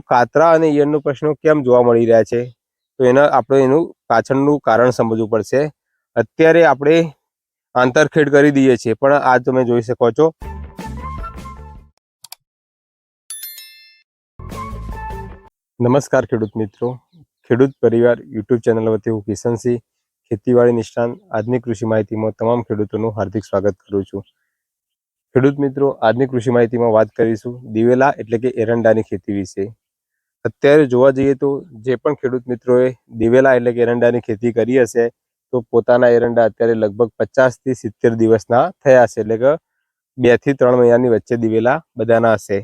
કાતરા અને ઈયળનો પ્રશ્નો કેમ જોવા મળી રહ્યા છે? તો એના, આપણે એનું પાછળનું કારણ સમજવું પડશે. અત્યારે આપણે આંતરખેડ કરી દઈએ છીએ, પણ આ તમે જોઈ શકો છો. નમસ્કાર ખેડૂત મિત્રો. ખેડૂત પરિવાર યુટ્યુબ ચેનલ વતી હું કિશનસિંહ ખેતીવાડી નિષ્ણાંત, આજની કૃષિ માહિતીમાં તમામ ખેડૂતોનું હાર્દિક સ્વાગત કરું છું. ખેડૂત મિત્રો, આજની કૃષિ માહિતીમાં વાત કરીશું દિવેલા એટલે કે એરંડાની ખેતી વિશે. અત્યારે જોવા જઈએ તો જે પણ ખેડૂત મિત્રોએ દિવેલા એટલે કે એરંડાની ખેતી કરી હશે, તો પોતાના એરંડા અત્યારે લગભગ પચાસથી સિત્તેર દિવસના થયા હશે. એટલે કે બેથી ત્રણ મહિનાની વચ્ચે દિવેલા બધાના હશે.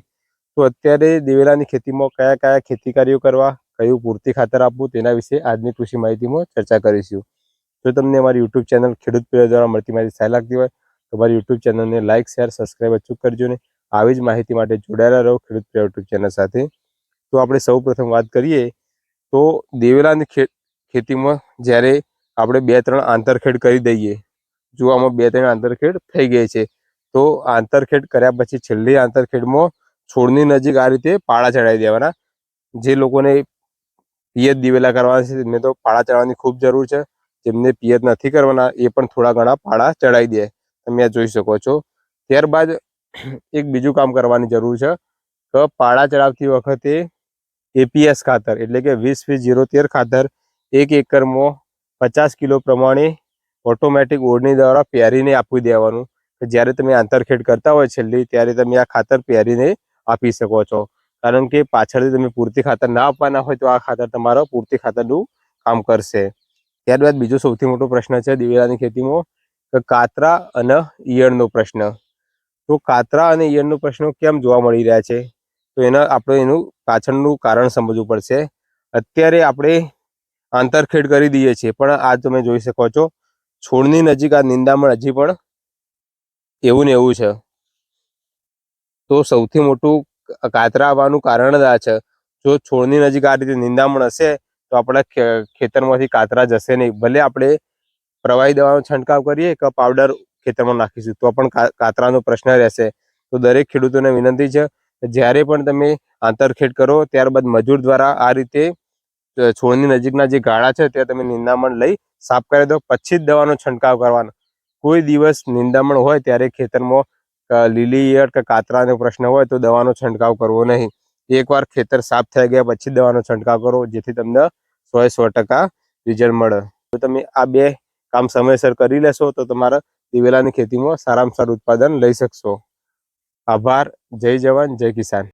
તો અત્યારે દિવેલાની ખેતીમાં કયા કયા ખેતી કાર્યો કરવા, કયું પૂરતી ખાતર આપવું, તેના વિશે આજની કૃષિ માહિતીમાં ચર્ચા કરીશું. જો તમને અમારી યુટ્યુબ ચેનલ ખેડૂત પ્રિય દ્વારા મળતી માહિતી સારી લાગતી હોય, તો અમારી યુટ્યુબ ચેનલને લાઇક શેર સબસ્ક્રાઈબ અચૂક કરજો ને. આવી જ માહિતી માટે જોડાયેલા રહો ખેડૂત પ્રિય યુટ્યુબ ચેનલ સાથે. તો આપણે સૌ પ્રથમ વાત કરીએ તો દિવેલાની ખેતીમાં જ્યારે આપણે બે ત્રણ આંતરખેડ કરી દઈએ, જો આમાં બે ત્રણ આંતરખેડ થઈ ગઈ છે, તો આંતરખેડ કર્યા પછી છેલ્લી આંતરખેડમાં છોડની નજીક આ રીતે પાળા ચડાવી દેવાના. જે લોકોને પિયત દિવેલા કરવાના છે, તેમને તો પાળા ચડાવવાની ખૂબ જરૂર છે. જેમને પિયત નથી કરવાના, એ પણ થોડા ઘણા પાળા ચડાવી દે. તમે આ જોઈ શકો છો. ત્યારબાદ એક બીજું કામ કરવાની જરૂર છે, કે પાળા ચડાવતી વખતે એપીએસ ખાતર, એટલે કે વીસ વીસ જીરો તેર ખાતર, એક એકરમાં પચાસ કિલો પ્રમાણે ઓટોમેટિક ઓળની દ્વારા પહેરીને આપી દેવાનું. જ્યારે તમે આંતરખેડ કરતા હોય છેલ્લી, ત્યારે તમે આ ખાતર પહેરીને આપી શકો છો. કારણ કે પાછળથી તમે પૂરતી ખાતર ના આપવાના હોય તો આ ખાતર તમારો પૂરતી ખાતરનું કામ કરશે. ત્યારબાદ બીજો સૌથી મોટો પ્રશ્ન છે દિવેલાની ખેતીમાં, કે કાતરા અને ઈયળનો પ્રશ્ન. તો કાતરા અને ઈયળનો પ્રશ્ન કેમ જોવા મળી રહ્યા છે? તો એના આપણે એનું પાછળનું કારણ સમજવું પડશે. અત્યારે આપણે આંતરખેડ કરી દઈએ છીએ, પણ આ તમે જોઈ શકો છો, છોડની નજીક આ નિંદામણ હજી પણ એવું ને એવું છે. તો સૌથી મોટું કાતરા આવવાનું કારણ જ આ છે. જો છોડની નજીક આ રીતે નિંદામણ હશે, તો આપણા ખેતરમાંથી કાતરા જશે નહીં. ભલે આપણે પ્રવાહી દવાનો છંટકાવ કરીએ કે પાવડર ખેતરમાં નાખીશું, તો પણ કાતરાનો પ્રશ્ન રહેશે. તો દરેક ખેડૂતોને વિનંતી છે જ્યારે પણ તમે આંતરખેડ કરો, ત્યારબાદ મજૂર દ્વારા આ રીતે છોડની નજીકના જે ગાળા છે, ત્યાં તમે નિંદામણ લઈ સાફ કરી દો. પછી જ દવાનો છંટકાવ કરવાનો. કોઈ દિવસ નિંદામણ હોય ત્યારે ખેતરમાં લીલી ઈયળ કે કાતરાનો પ્રશ્ન હોય તો દવાનો છંટકાવ કરવો નહીં. એકવાર ખેતર સાફ થઈ ગયા પછી દવાનો છંટકાવ કરો, જેથી તમને સો સો ટકા રિઝલ્ટ મળે. જો તમે આ બે કામ સમયસર કરી લેશો, તો તમારા દિવેલાની ખેતીમાં સારામાં સારું ઉત્પાદન લઈ શકશો. આભાર. જય જવાન જય કિસાન.